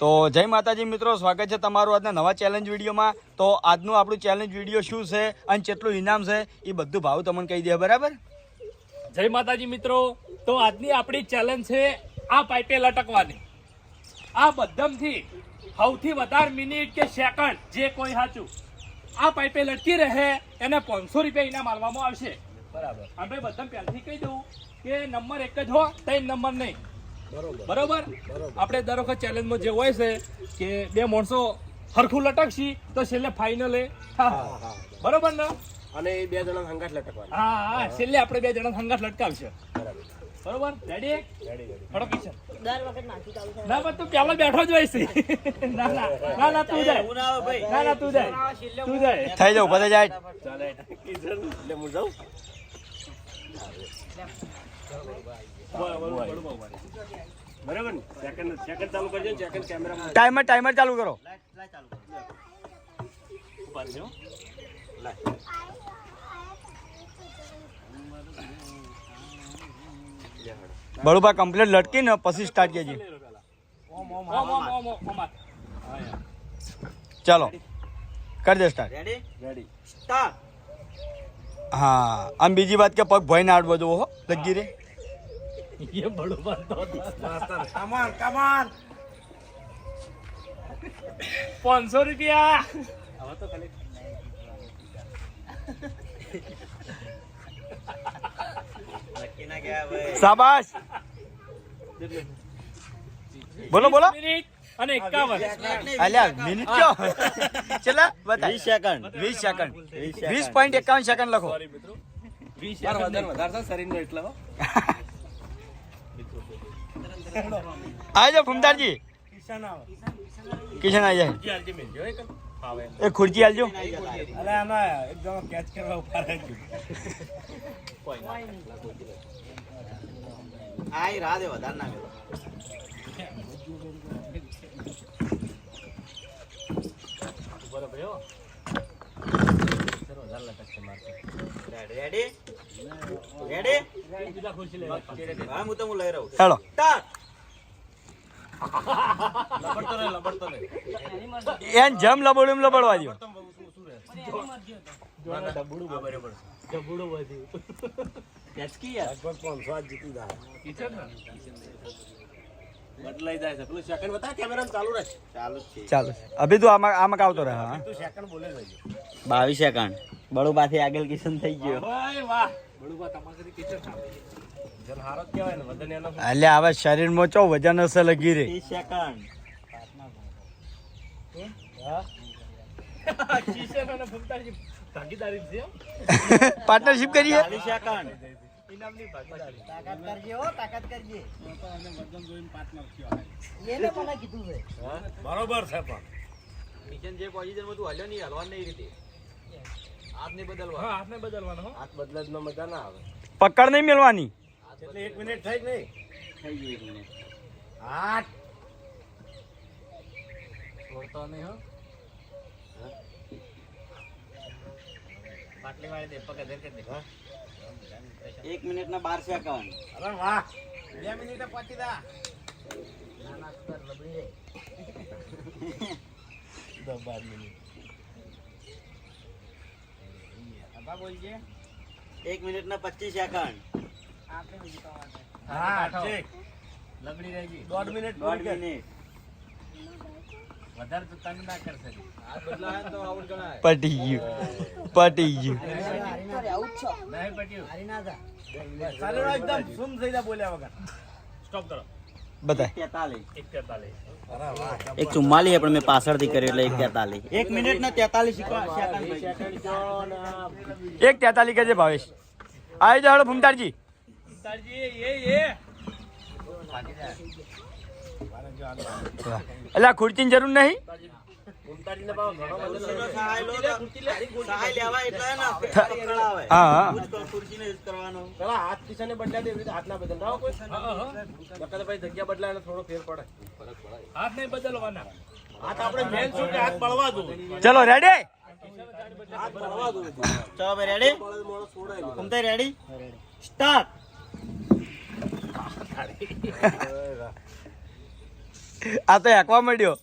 તો જય માતાજી મિત્રો સ્વાગત છે તમારું આજના નવા ચેલેન્જ વિડીયોમાં. તો આજનું આપણું ચેલેન્જ વીડિયો શું છે અને કેટલું ઇનામ છે એ બધું ભાવ તમને કહી દે બરાબર? જય માતાજી મિત્રો તો આજની આપણી ચેલેન્જ છે આ પાઇપે લટકવાની. આ બધમથી સૌથી વધારે મિનિટ કે સેકન્ડ જે કોઈ સાચું આ પાઇપે લટકી રહે એને પાંચસો રૂપિયા ઇનામ આપવામાં આવશે. બરાબર. આપણે બધા પહેલાથી કહી દઉં કે નંબર એક જ હો ત્રણ નંબર નહીં. બરોબર. બરોબર? આપણે દર વખત ચેલેન્જમાં જે હોય છે કે બે માણસો હરખું લટકશી તો છેલ્લે ફાઇનલે હા. હા બરોબર ને? અને એ બે જણા હંગાટ લટકવાના. હા હા છેલ્લે આપણે બે જણા સંઘાત લટકાવશે. બરોબર. રેડી રેડી કિશન દર વખત નાખી ચાલુ થાય. ના પણ તું પેલા બેઠો જ હોય છે ના ના. ના ના તું જાય. ના ના તું જાય. તું જાય. થઈ જાવ બધા જાય. ચાલે. કિશન એટલે હું જાઉં? બરાબર ને સેકન્ડ સેકન્ડ ચાલુ કરજો સેકન્ડ કેમેરામાં ટાઈમર ટાઈમર ચાલુ કરો. ઊભા રહેજો. બળુભા કમ્પ્લીટ લટકી ને પછી સ્ટાર્ટ કરજે ઓમ, ઓમ, ઓમ, ઓમ, ઓમ હાથ. ચાલો કરી દે સ્ટાર્ટ રેડી હા આમ બીજી વાત કે પગ ભય ના આડ બધું હો લગી રે. એ master come on come on પાંચસો રૂપિયા હવે તો ખાલી શાબાશ બોલો બોલો અને એકાવન અલ્યા મિનિટ કયો ચલા બતા 20 સેકન્ડ 20 સેકન્ડ 20.51 સેકન્ડ લખો સોરી મિત્રો વીસ બાર સેકન્ડ વધારે વધારે સરીન એટલો. આવી જાઓ ફૂમતારજી કિશન આવે. જાય. હાલજી. એ ખુરચી આલજો અરે આના એકદમ કેચ કરવા ઊભા રહેજો કોઈ ના. બરાબર હો. બીજા ખુરશી લઈ લે. હેલો. એન જમ લબડું એમ લબડવા દો પેલું સેકન્ડ બતા થી ચાલો અભી તું આમાં આમાં આવતો રહે હા. તું સેકન્ડ બોલે જજો બાવીસ સેકન્ડ બળુબાથી આગળ કિશન થઈ ગયો. બળુબા તમારી કિચન જ ને અલ્યા હવે શરીરમાં ચો વજન હશે લગી રે છે. પાર્ટનરશિપ કરીએ? બાવીસ સેકન્ડ. ઇનામની ભાગીદારી. તાકાત કરજે હો તાકાત કરજે. એને મને કીધું છે. બરોબર છે પણ. હા બદલવાનો હાથ બદલે મજા ના આવે. પકડ નહીં મેળવાની. એટલે એક મિનિટ થઈ જ નહીં. થઈ ગયું એક મિનિટ આઠ. છોડતો નહીં હો. એક મિનિટ ના બારસો એકાવન અરે વાહ. બે મિનિટ પહોંચી દા દસ બાર મિનિટ. એક મિનિટ ના પચીસ સેકન્ડ. હા ઠીક લગડી રહી ગઈ દોઢ મિનિટ દોઢ પૂરી કર. મિનિટ વધારે તો તંગ ના કરશે પટી ગયું પટી ગયું તારે આવું જ છો નહીં પટ્યું હારી ના જા ચાલો એકદમ સુમ થઈ જા બોલ્યા વગર સ્ટોપ કરો બતાય તેતાલીસ એક તેતાલીસ અરે વાહ એક ચુમ્માલીસ પણ મેં પાછળથી કર્યું એટલે એક તેતાલીસ એક મિનિટ ના તેતાલીસ સેકન્ડ સેકન્ડ જો ને એક તેતાલી કે છે ભાવેશ આવી જાઓ ફૂમતારજી તારજી એ એ અલ્યા જરૂર હે ને હાથ નહીં હાથ આપણે મેન શું હાથ બળવા દો. ચલો રેડી હાથ ચલો ભાઈ રેડી રેડી સ્ટાર્ટ આ તો હેકવા માંડ્યો.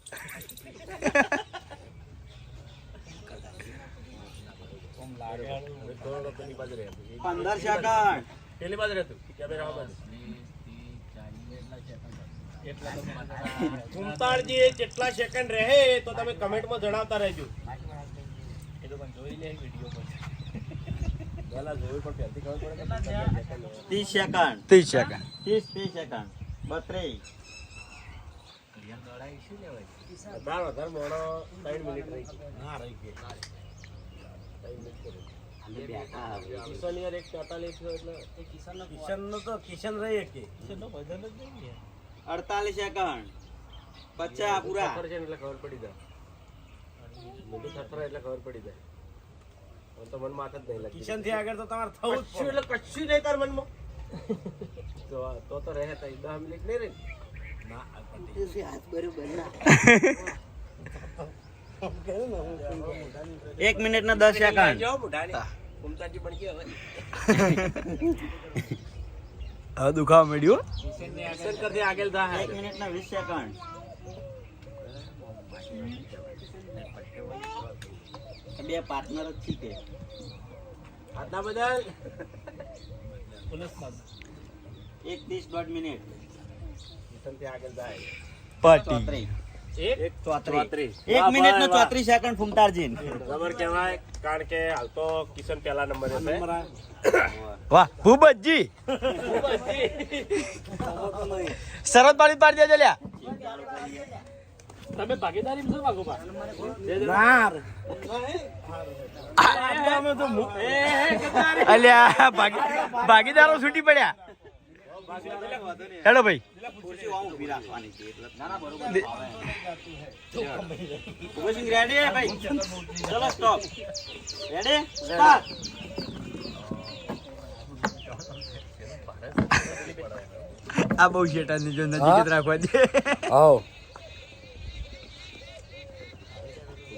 પંદર સેકન્ડ. પેલી બાજુ રહેતું કેમેરા જેટલા સેકન્ડ રહે તો તમે કમેન્ટમાં જણાવતા રહેજો. પણ કે કેટલા second હોય. ત્રીસ સેકન્ડ. ત્રીસ સેકન્ડ. ત્રીસ ત્રીસ સેકન્ડ. બત્રીસ. અડતાલીસ સેકન્ડ. પચાસ પૂરા. એટલે ખબર પડી જાય. એટલે ખબર પડી જાય. તો મનમાં આંખ જ નહીં લાગતી. કિશનથી આગળ તો તમારે થવું કશું એટલે કશું નહીં તાર મનમાં. તો તો તો રહે તો 10 મિનિટ નહીં રહે? ના હાથ બરોબર ના. એક મિનિટ ના દસ સેકન્ડ. કુમતાજી પણ કે હવે. હવે દુખાવા મળ્યું કિશન કરતી આગળ થાય એક મિનિટ ના વીસ સેકન્ડ. બે પાર્ટનર જ છીએ આટલા બદલ એક ત્રીસ દોઢ મિનિટ. આગળ જાય. પટી. એક મિનિટ ને ચોત્રીસ. સેકન્ડ ફૂમતારજી. બરાબર કહેવાય કારણ કે હાલ તો કિશન પહેલા નંબર છે. વાહ ભૂપતજી. શરત પાડી પાડી દેજો લ્યા. તમે ભાગીદારી શું માગો અલ્યા ભાગી ભાગીદારો છૂટી પડ્યા. હેલો ભાઈ. રેડી ભાઈ ચલો સ્ટોપ રેડી સ્ટાર્ટ આ બહુ શેટાની જો નજીક જ રાખવા દે.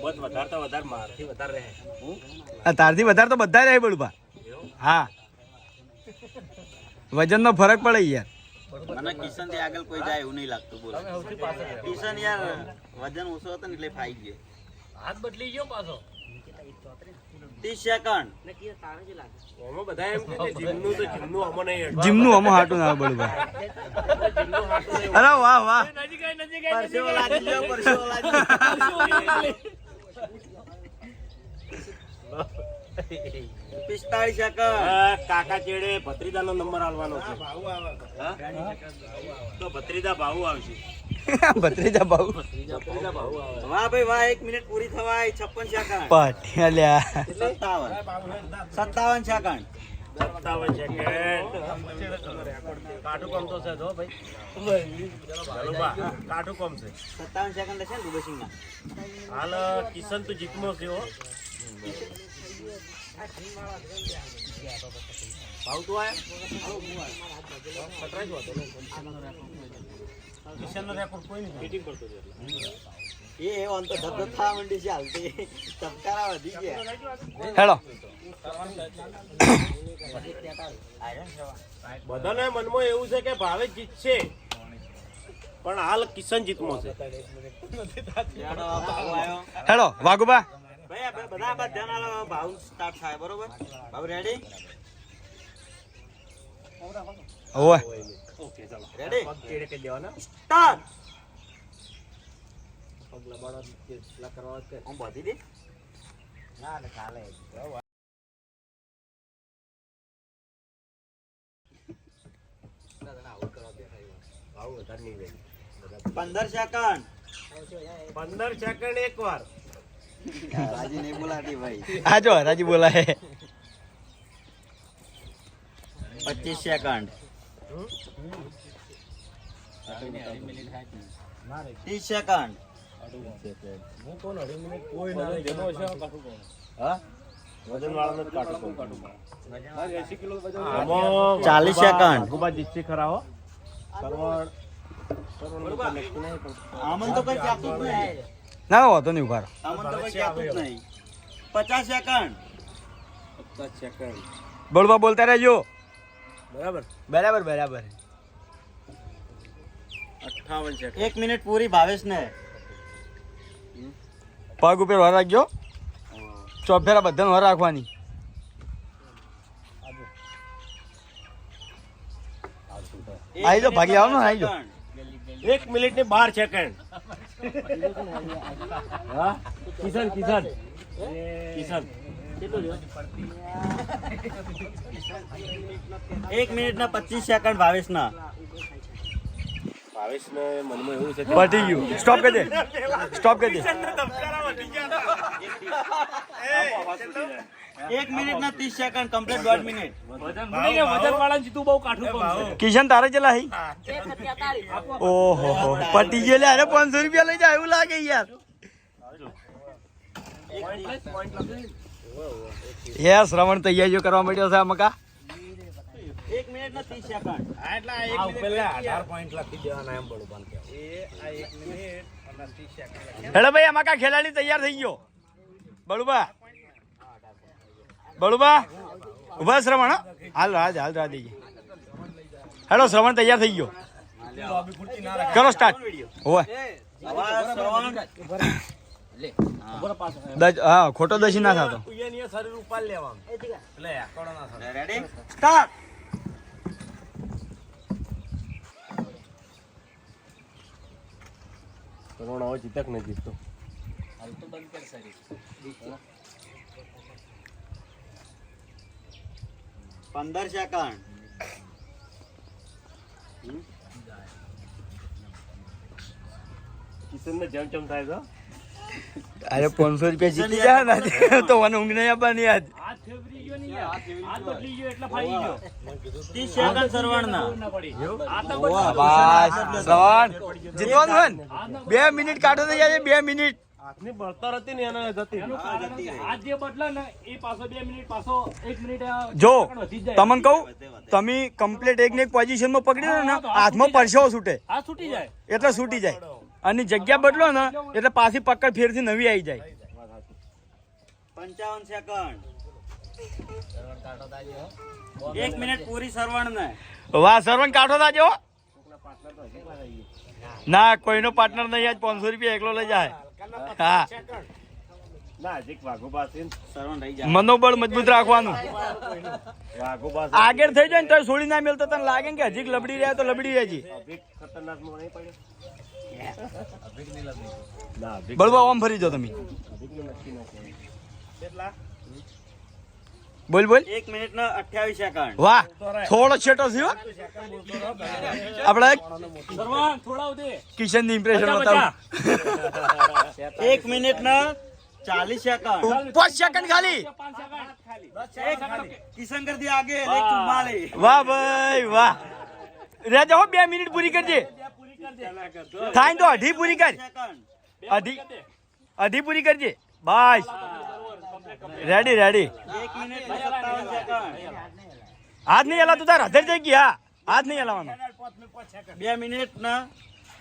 બસ વધારે તો વધારે મારથી વધારે રહે. તારથી વધારે તો બધા રહે બળુભા હા. વજનનો ફરક પડે યાર. મને કિશનથી આગળ કોઈ જાય એવું નહીં લાગતું બોલો. કિશન યાર વજન ઓછો હતો ને એટલે ફાઈ ગયો. હાથ બદલી ગયો પાછો. ત્રીસ સેકન્ડ. એમાં બધા એમ જીમનું અમો હાટું ના. અરે વાહ વાહ. પરસેવો. લાગી ગયો પરસેવો લાગી ગયો. પિસ્તાળીસ સેકન્ડ કાકા ચેડે ભત્રીજાનો નંબર આલવાનો છે. તો. ભત્રીજા ભાવું આવશે. ભત્રીજા ભત્રીજા ભાવું. વાહ ભાઈ વાહ એક મિનિટ પૂરી થવાય. છપ્પન સેકન્ડ અલ્યા સત્તાવન. સત્તાવન સેકન્ડ સત્તાવન સેકન્ડ કાઠું કમ તો છે જો ભાઈ. છે. સત્તાવન સેકન્ડ હશે ને ગુબેસિંગ હાલ કિશન તો જીતનો છે ભાવ તો હેલો. બધાના મનમાં એવું છે કે ભાવે જીતશે પણ હાલ કિશન જીતમો છે. હેલો વાઘુબા. બધા બાદ ધ્યાન આલો ભાવ સ્ટાર્ટ થાય બરોબર? ભાવ રેડી ઓય ઓકે ચાલો. રેડી પગ કે દેવાના સ્ટાર્ટ પગ લબાડવા પેલા કરવા કે? હું બધી દે ના વધારે ચાલે પંદર સેકન્ડ પંદર સેકન્ડ એક વાર. રાજી નહીં બોલાતી ભાઈ આ જો રાજી બોલાય. પચીસ સેકન્ડ ત્રીસ સેકન્ડ ચાલીસ સેકન્ડ ખૂબ જીતશે ખરા હો આમન તો કઈ કહેતું જ નહીં. ના ના વાંધો નહીં ઊભા પચાસ સેકન્ડ. પચાસ સેકન્ડ. બોલવા બોલતા રહેજો. બરાબર. બરાબર બરાબર. અઠાવન સેકન્ડ. એક મિનિટ પૂરી ભાવેશ ને. પગ ઉપર વાર રાખજો. ચોફેરા બધાને વાર રાખવાની. આવી જાઓ, ભાગી આવો ને, આવી જાઓ. એક મિનિટ ને બાર સેકન્ડ. હા? કિશન કિશન. કિશન. એક મિનિટ ના પચીસ સેકન્ડ ભાવેશ ના ભાવેશ ને મનમાં એવું છે પટી ગયું. સ્ટોપ કરી દે. સ્ટોપ કરી દે. એક મિનિટ ના ત્રીસ સેકન્ડ કમ્પ્લીટ દોઢ મિનિટ. વજન મને કે વજન વાળા જીતું બહુ કાઠું કામ કિશન તારે ચલા હઈ ઓહો હો પટી ગયો લે અરે પાંચસો રૂપિયા લઈ જાય એવું લાગે યાર. યસ શ્રવણ તૈયારીઓ કરવા માંડ્યો છે આ મકા? એક મિનિટ ના ત્રીસ સેકન્ડ હેડો ભાઈ આ મકા ખેલાડી તૈયાર થઈ ગયો. બળુબા. બળુબા ઊભા શ્રવણ હો. હાલ હાલ હાલ રાહ દેજે હેડો શ્રવણ તૈયાર થઈ ગયો કરો સ્ટાર્ટ ઓય દજ હા ખોટો દશી ના થતો શરીર ઉપર લેવાનું એટલે આકોડો ના થાય રેડી સ્ટાર્ટ કરોડ હવે પંદર સેકન્ડ. કિશન જેમ જેમ થાય તો અરે પાંચસો રૂપિયા જીતી ને તો મને ઊંઘ નહીં આપવાની આજ બે મિનિટ કાઢો થઈ જાય બે મિનિટ. હાથની બળતર હતી ને એને જતી. હાથ જે બદલા ને એ પાછો બે મિનિટ પાછો એક મિનિટ જો. તમને કહું તમે કમ્પ્લીટ એક ને એક પોઝિશનમાં પકડી લો ને હાથમાં પરસેવો છૂટે. હા છૂટી જાય. એટલે છૂટી જાય. અને જગ્યા બદલો ને એટલે પાછી પકડ ફેરથી નવી આવી જાય. પંચાવન સેકન્ડ એક મિનિટ પૂરી સરવણ ને. વાહ સરવણ કાઢો તાજો ના કોઈનો પાર્ટનર નહીં આજ પાંચસો રૂપિયા એકલો લઈ જાય. હા મનોબળ મજબૂત રાખવાનું. આગળ થઈ જાય ને તો છોડી ના મેલતો તને લાગે કે હજી લબડી રહ્યા તો લબડી રહેજી બળવા ઓમ ફરી જાઓ તમે. અભિક ને નક્કી ના કહેવાય. બોલ બોલ. એક મિનિટ નો અઠ્યાવીસ સેકન્ડ. વાહ થોડો છેટો થયો. આપણે સરવાન થોડા દે કિશનની ઇમ્પ્રેશન બતાવું. એક મિનિટ ને ચાલીસ સેકન્ડ. પાંચ સેકન્ડ ખાલી. કિશન કર દી આગે વાહ. ભાઈ વાહ. રે જાઓ બે મિનિટ પૂરી કરજે. થાય ને તો અઢી પૂરી કર. અઢી અઢી પૂરી કરજે. બસ રેડી રેડી હાથ નહીં હલાતું તાર હજાર જઈ ગયા હાથ નહીં હલાવવાનો. બે મિનિટ ના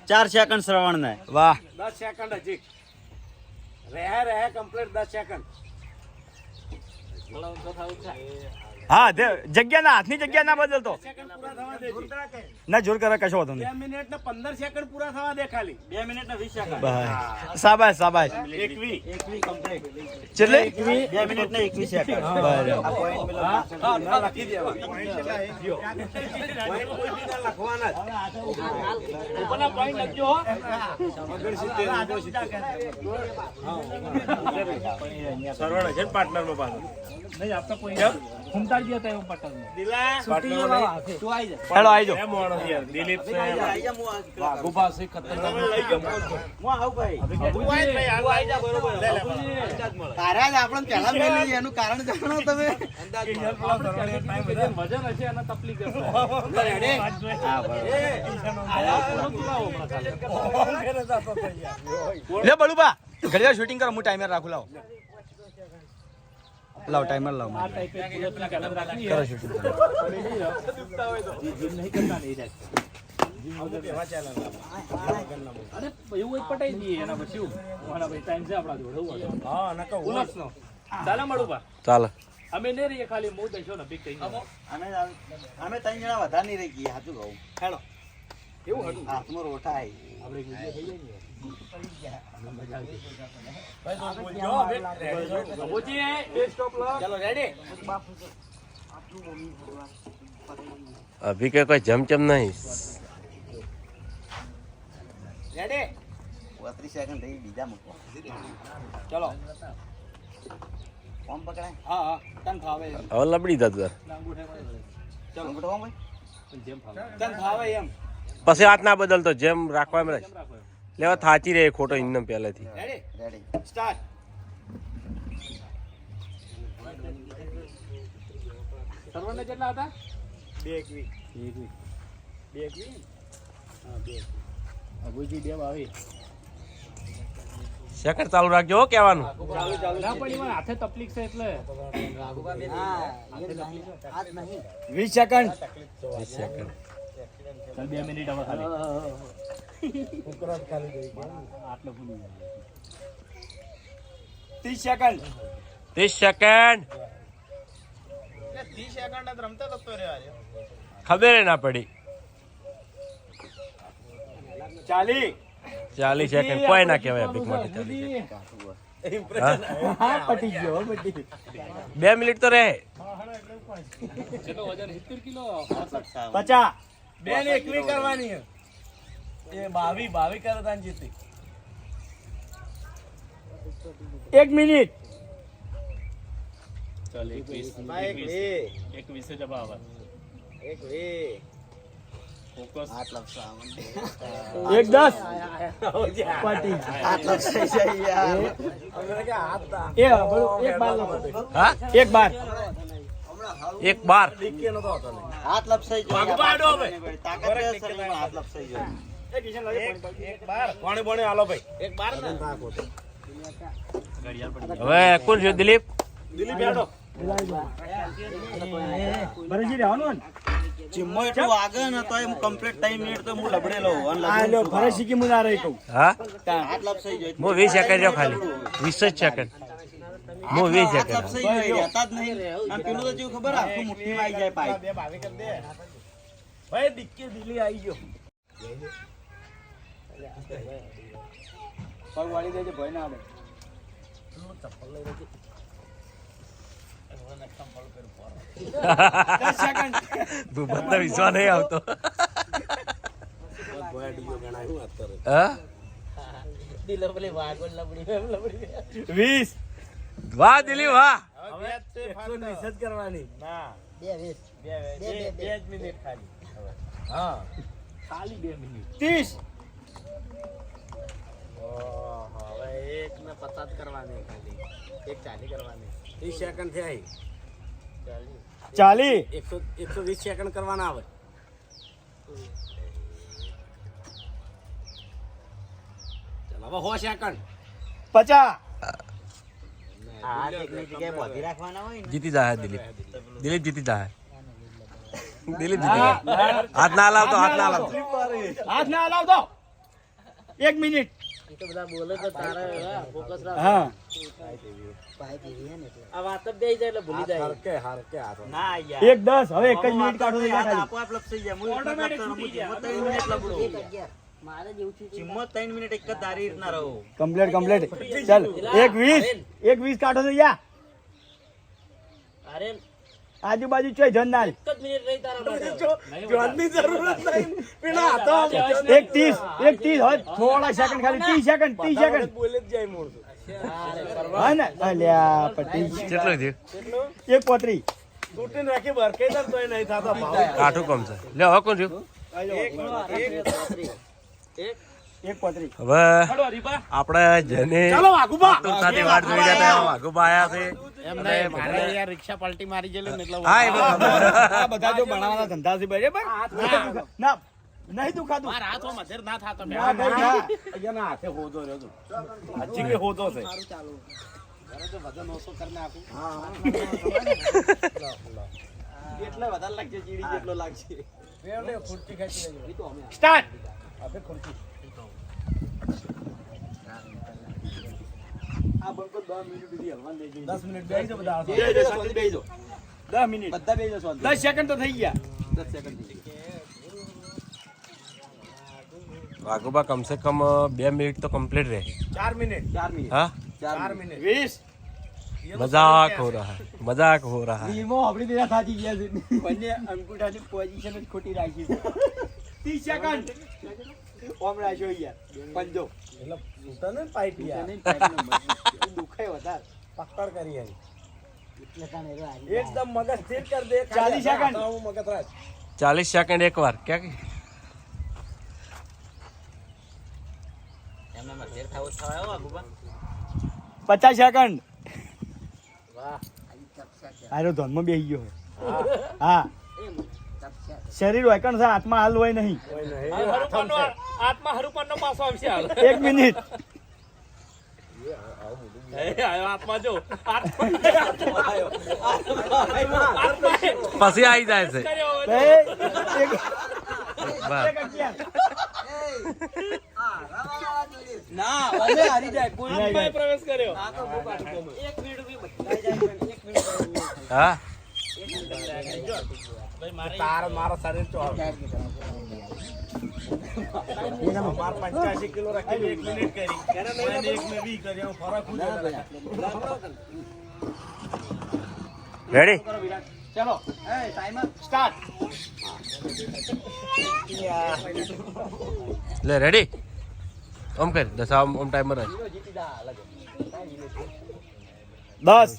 ચાર સેકન્ડ શ્રવણ ને વાહ. દસ સેકન્ડ હજી. રહે રહે કમ્પ્લીટ દસ સેકન્ડ હા જગ્યા ના હાથની જગ્યા ના બદલતો. ના જોર કરે કશો વાંધો બે મિનિટ ને પંદર સેકન્ડ પૂરા થવા દે ખાલી. બે મિનિટ ને વીસ સેકન્ડ સાબાશ સાબાશ એકવી. એકવી. કમ્પ્લીટ ચલે બે મિનિટ ને એકવીસ સેકન્ડ બરાબર લખી દેવા. લખવાના ઉપરના પોઈન્ટ લખજો હો. સરવણ છે પાર્ટનરમાં પાછો નહીં આપતા કોઈ ઘૂમતા જ હતા એવું પટલ પાર્ટનર તું આવી જા હેલો માણસ યાર દિલીપ છે આવું ભાઈ તારા જ આપણે પહેલા મેલી એનું કારણ જાણો તમે વજન હશે અને તકલીફ લે બળુબા ઘડિયાળ શૂટિંગ કરો હું ટાઈમર રાખું લાવો લાવ ટાઈમર લાવ કરો. શૂટિંગ જીમ નહીં કરતા નહીં જાય. અરે એવું પટાઈ દઈએ એના પછી શું? મારા ભાઈ ટાઈમ છે આપણા જોડે. હા નકા ઉલટનો. ચાલે મળું બા ચાલો અમે નહીં રહીએ ખાલી હું દઈશું ને ભીખ કહીને. અમે અમે ત્રણ જણા વધારે નહીં રહી ગયા સાચું કહું હેલો હાથમાં અભી કે કોઈ જમચમ નહીં બત્રીસ સેકન્ડ થઈ બીજા મૂકો. ચલો. ફોર્મ પકડાય? હા હા. તન ફાવે હવે લબડી અંગૂઠો તન ફાવે એમ. પછી હાથ ના બદલતો જેમ રાખવા એમ રાખ લેવા થાચી રહે ખોટો ઇન્નમ પહેલેથી. રેડી રેડી સ્ટાર્ટ સર્વને કેટલા હતા? બે એકવી બે એકવી હા બે અભુજી બે આવી. સેકન્ડ ચાલુ રાખજો હો કહેવાનું. ચાલુ ચાલુ ના પણ એમાં હાથે તકલીફ છે એટલે. હાથ નહીં. વીસ સેકન્ડ. સેકન્ડ. ચાલ બે મિનિટ હવે ખાલી. આટલો ભૂલી જાય ત્રીસ સેકન્ડ ત્રીસ સેકન્ડ ખબર ના પડી. ચાલી. ચાલીસ સેકન્ડ કોઈ ના કહેવાય અભિક માટે બે મિનિટ તો રહે. કેટલો વજન સિત્તેર પચાસ. એકવી કરવાની. એ બાવી બાવી કરે તાન જીતી એક મિનિટ ચાલ એકવીસ ભાઈ એક વે એકવીસે જ હવે આવે એક વે ફોકસ હાથ લપસો આમ. એક દસ પટી હાથ લપસાઈ જાય યાર અમને કે હાથ તા એ બરોબર, એક બાર લખો. હા એક બાર એક બાર ડીકે નતો હતો ને હાથ લપસાઈ જાય ભગવાડો તાકાત નહીં, તાકાત છે શરીરમાં, હાથ લપસાઈ જાય હવે કોણ છે દિલીપ દિલીપ બેઠો એટલું આગળ ને તો હું complete ત્રણ મિનિટ હું લબડેલો હોઉં. અને આ લ્યો શીખી હું ના રહી કહું હા હાથ લપસાઈ જાય ખાલી વીસ જ સેકન્ડ હું ખબર આખું દે ભાઈ ડીકે દિલી ગયો પગ વાળી દેજે ભય ના આવે. દસ સેકન્ડ ભૂપતને વિશ્વાસ નહીં આવતો. દિલો વીસ. વાહ જ કરવાની. ના. બે બે બે, મિનિટ ખાલી. હા. ખાલી બે મિનિટ. ત્રીસ. હવે એક ને પચાસ કરવાની ખાલી. એક ચાલી કરવાની. ત્રીસ સેકન્ડ થઈ ચાલી. એકસો એકસો વીસ સેકન્ડ કરવાના આવે હવે સો સેકન્ડ પચાસ. જીતી જાય દિલીપ. દિલીપ જીતી જાય દિલીપ જીતી હાથ ના લાવતો હાથ ના લાવતો હાથ ના હલાવતો. એક મિનિટ. તો બધા બોલે તો તારે ફોકસ રાખ હા પાઇપ એવી હે. ને એટલે આ વાત જ જાય એટલે ભૂલી જાય. હારકે હારકે ના યાર. એક દસ હવે એક જ મિનિટ કાઢો હાથ ખાલી આપોઆપ જાય. હું એટલો જ લપસવાનો. હું મિનિટ લબડું એક મારે જેવું થયું હતું. ચિમ્મો ત્રણ મિનિટ એક જ ધારી રીતના રહો. કમ્પ્લીટ કમ્પ્લીટ ચાલ એક વીસ એક વીસ કાઢો તો યા. અરે આજુબાજુ ચોય જન ના એક જ મિનિટ રહી તારા માટે. જોનની જરૂરત નહીં. પેલા હાથો એક ત્રીસ એક ત્રીસ હોય થોડા સેકન્ડ ખાલી ત્રીસ સેકન્ડ ત્રીસ સેકન્ડ બોલે જ જાય મોણસો હા ને અલ્યા પટી કેટલું થયું એક પોત્રી. તૂટીને રાખી બરકેતર તોય નહીં થતો ભાવ. કાઠું છે. લે હવે કોણ થયું? એક પોત્રી. હવે આપણે જેને ચાલો વાઘુબા આતુરતાથી વાટ જોઈ રહ્યા હતા વાઘુબા આયા છે. અને બધાએ- યાર રિક્ષા પલટી મારી ગયેલી ને એટલે હા એ બધું ખબર. આ બધા જો ભણાવવાના ધંધા છે બરાબર ના. નહીં તું ખાતું હાથો મધેર ના થાતો ના ભાઈ ના. હાથે હોદો રહ્યો તું હજી કે હોદો છે? એટલે વધારે લાગશે ચીડી જેટલો લાગશે. સ્ટાર્ટ દસ મિનિટ બેસી જાઓ બધા બેહી જાઓ, શાંતિ બેહી જાઓ. દસ મિનિટ બધા બે જશો દસ સેકન્ડ તો થઈ ગયા। દસ સેકન્ડ વાઘોબા કમસે કમ બે મિનિટ તો કમ્પ્લીટ રહે ચાર મિનિટ ચાર મિનિટ હા ચાર મિનિટ વીસ મજાક હો રહા હૈ મજાક હો રહા હૈ વીમો આપણી દેરા થાકી ગયા છે બંને અંગૂઠાની પોઝિશન જ ખોટી રાખી છે ત્રીસ સેકન્ડ ઓમ રાખ્યો યાર પંજો એટલે સુતા ને પાઇપ યાર દુખાય વધારે. પકડ કરી આવી. એકદમ મગજ સ્થિર કર દે. ચાલીસ સેકન્ડ. હું મગજ રાખ. ચાલીસ સેકન્ડ એક વાર ક્યાં પચાસ સેકન્ડ વાહ આરો ધોનમાં બેસી ગયો. હા. શરીર હોય છે આત્મા હાલ હોય નહીં. આત્મા હરુપન નો પાછો આવશે હાલ. એક મિનિટ. એ આયો આત્મા જો. આત્મા. આત્મા. એ પછી આવી જાય છે. ના હારી જાય કોઈ હા? તાર મારો શરીર ચો માર પંચ્યાસી કિલો રાખી એક મિનિટ કરી. એક મેં વી કરી. ફરક રેડી ચલો. સ્ટાર્ટ લે રેડી ઓમ કર દસ આમ ઓમ ટાઈમર દસ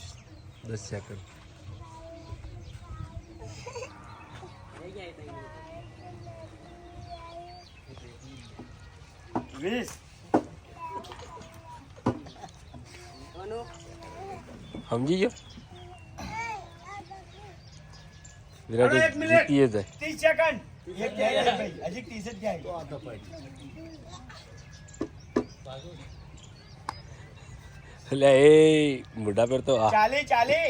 દસ સેકન્ડ વીસ સમજી ગયો? વિરાટ. જીતીએ જાય. ત્રીસ સેકન્ડ. હજી ત્રીસ જ જાય? એટલે એ મોઢા પર તો ચાલી ચાલી.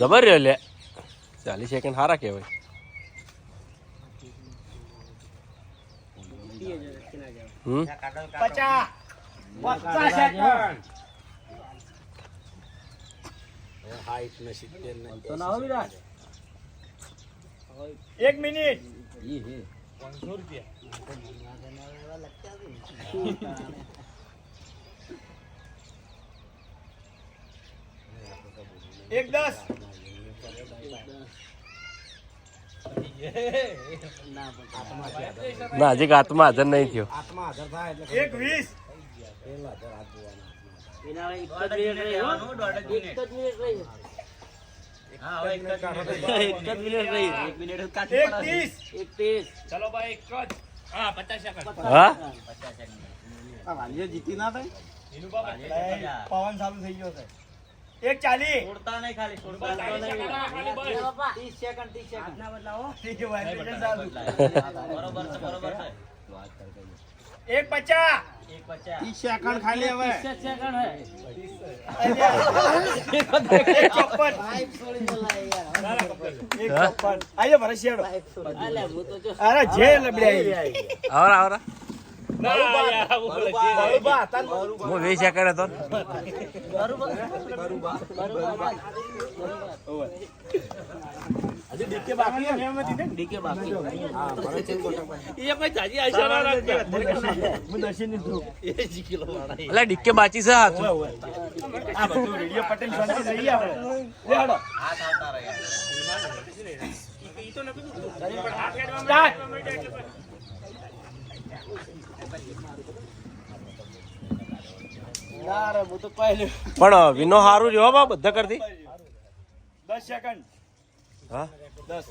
જબર રહ્યો લે ચાલીસ સેકન્ડ સારા કહેવાય. હાઈટ ને ને તો ના હો વિરાટ એક મિનિટ. એક દસ. ના હજી આત્મા હાજર નહીં થયો. આત્મા હાજર એટલે એક વીસ. પેલા હાજર હાથ જોવાના પવન ચાલુ થઈ ગયો છે. એક ચાલી. છોડતા નહીં ખાલી છોડતા નહીં. ત્રીસ સેકન્ડ ત્રીસ સેકન્ડ ઠીક છે vibration ચાલુ. બરોબર છે બરોબર છે એક પચાસ. એક પચાસ. ત્રીસ સેકન્ડ ખાલી હવે. ત્રીસ સેકન્ડ હે. એક ચોપન પાઇપ છોડી બોલાય યાર. એક ચોપન આયો ભરસિયાડો પાઇપ છોડી હું તો જો અરે જે લબડ્યા આવરા આવરા. હું વીસ સેકન્ડ હતો ડિક્કે બાચી છે હાથ પટેલ શાંતિ થઈ ગયા આપણે લે હાલો હાથ આવતા રહ્યા સ્ટાર્ટ ના રે હું તો પહેલું પણ વિનો સારું રહ્યો બા બધા કરતી? દસ સેકન્ડ હા? દસ.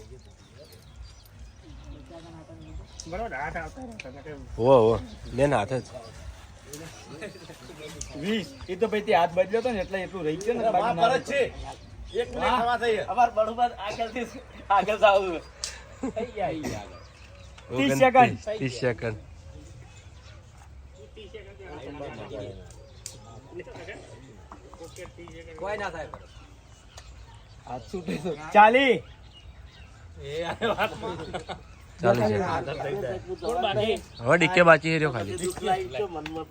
બેન હાથે જ. વીસ. એ તો ભાઈ હાથ બદલ્યો હતો ને એટલે એટલું રહી ગયું ને છે. એક મિનિટ. અમાર બરોબર આગળથી આગળ સેકન્ડ ત્રીસ સેકન્ડ કોઈ ના થાય હાથ છૂટે તો. ચાલી. બાકી? હવે ડિક્કે બાચી રહ્યો ખાલી. મનમાં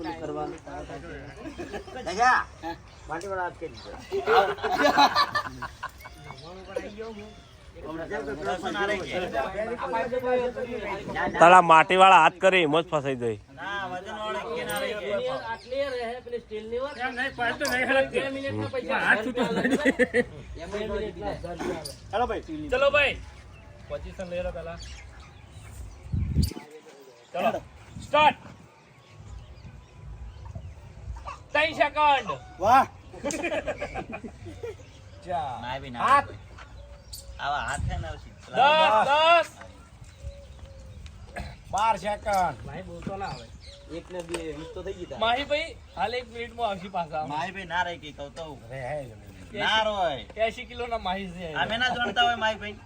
હાથ. તારા માટી વાળા હાથ કરે એમ જ ફસાઈ હાથ રૂપિયા. ચલો ભાઈ. પોઝિશન લઈ લો પેલા ચલો. સ્ટાર્ટ. ત્રણ સેકન્ડ. વાહ. ના. આવા હાથ છે ને દસ દસ. બાર સેકન્ડ ભાઈ બોલતો ના આવે. એક ને બે વીસ તો થઈ ગઈ તારે. માહીભાઈ હાલ એક મિનિટમાં આવશે પાછા. માય ભાઈ ના રે કે કહું તો. ના રોય. એસી કિલો ના માહી છે. અમે ના જાણતા હોય માહી ભાઈ.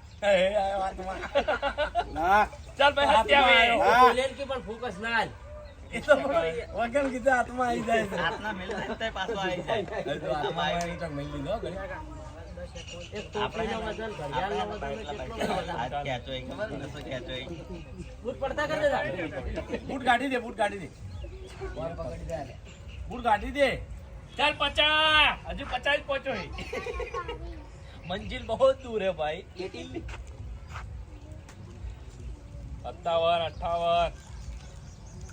ના. ચાલ ભાઈ સત્યાવીસ હા. પણ ફોકસ ના. વગર કીધા હાથમાં આવી જાય હાથમાં તે પાછો આવી જાય. આ માય ભાઈ. એક ટોપલીનો મંજિલ બહુ દૂર હે ભાઈ. સત્તાવન અઠાવન.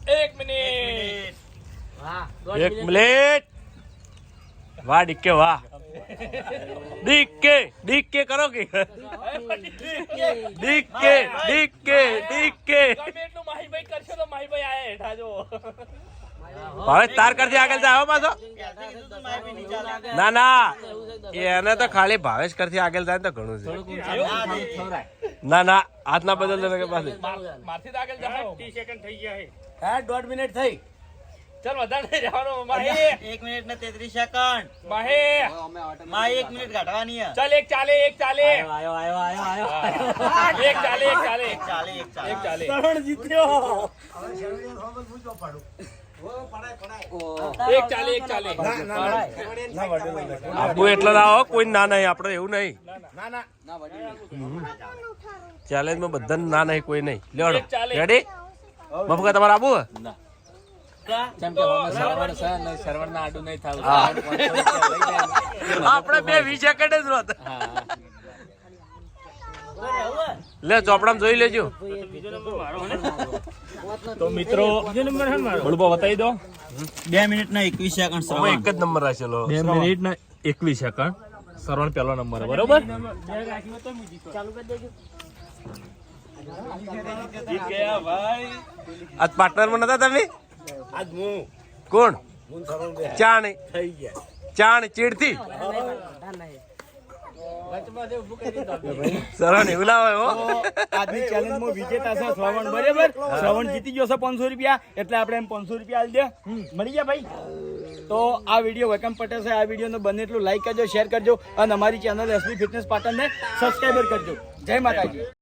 એક મિનિટ. એક મિનિટ. વાહ ડીકે વાહ. ડીકે ડીકે કરો કે? Decay decay decay. માહીભાઈ કરશો તો માહીભાઈ આયા હેઠા જો હવે તાર કરતી આગળ જાવ પાછો. ના ના. એને તો ખાલી ભાવેશ કરથી આગળ જાય ને તો ઘણું છે. ના ના. હાથ બદલ પાસે મારથી આગળ જાઓ 30 સેકન્ડ થઈ ગયા હે હા દોઢ મિનિટ થઈ. ચાલ વધારે જવાનો માહી. એક મિનિટ ને તેત્રીસ સેકન્ડ. માહી. માં એક મિનિટ કાઢવાની ચાલ એક ચાલે એક ચાલે. આયો, આયો, આયો, આયો. એક ચાલે એક ચાલે. એક ચાલે એક ચાલે. એક ચાલે. જીત્યો. ચાલે આબુ એટલે લાવો કોઈ ના નહીં આપણે એવું નહીં. ચેલેન્જમાં બધાને ના નહીં કોઈ નહીં. લેવડો. ચાલે. રેડી મફકા તમારે આબુ હે? હા. આપણે બે વીસ કડે જ રોત. લે ચોપડામાં જોઈ લેજો. તો મિત્રો બળબો બતાવી દો. બે મિનિટ ના એકવીસ સેકન્ડ એક જ નંબર રાખેલો બે મિનિટ ના એકવીસ સેકન્ડ. સરવણ પહેલો નંબર બરોબર? જીત ગયા ભાઈ. આજ પાર્ટનરમાં નતા તમે? આજ હું. કોણ? હું ચાણ. થઈ ગયા. ચાણ ચીડતી સરળ એવું હો. આજની ચેલેન્જમાં વિજેતા છે શ્રવણ બરાબર? શ્રવણ જીતી ગયો છે પાંચસો રૂપિયા એટલે આપણે એમ પાંચસો રૂપિયા આલી દે. મળી ગયા ભાઈ? તો આ વીડિયો વેકમ પટેલ છે. આ વિડીયોને બને એટલું લાઈક કરજો શેર કરજો અને અમારી ચેનલ એસબી ફિટનેસ પાટણને સબસ્ક્રાઈબર કરજો. જય માતાજી.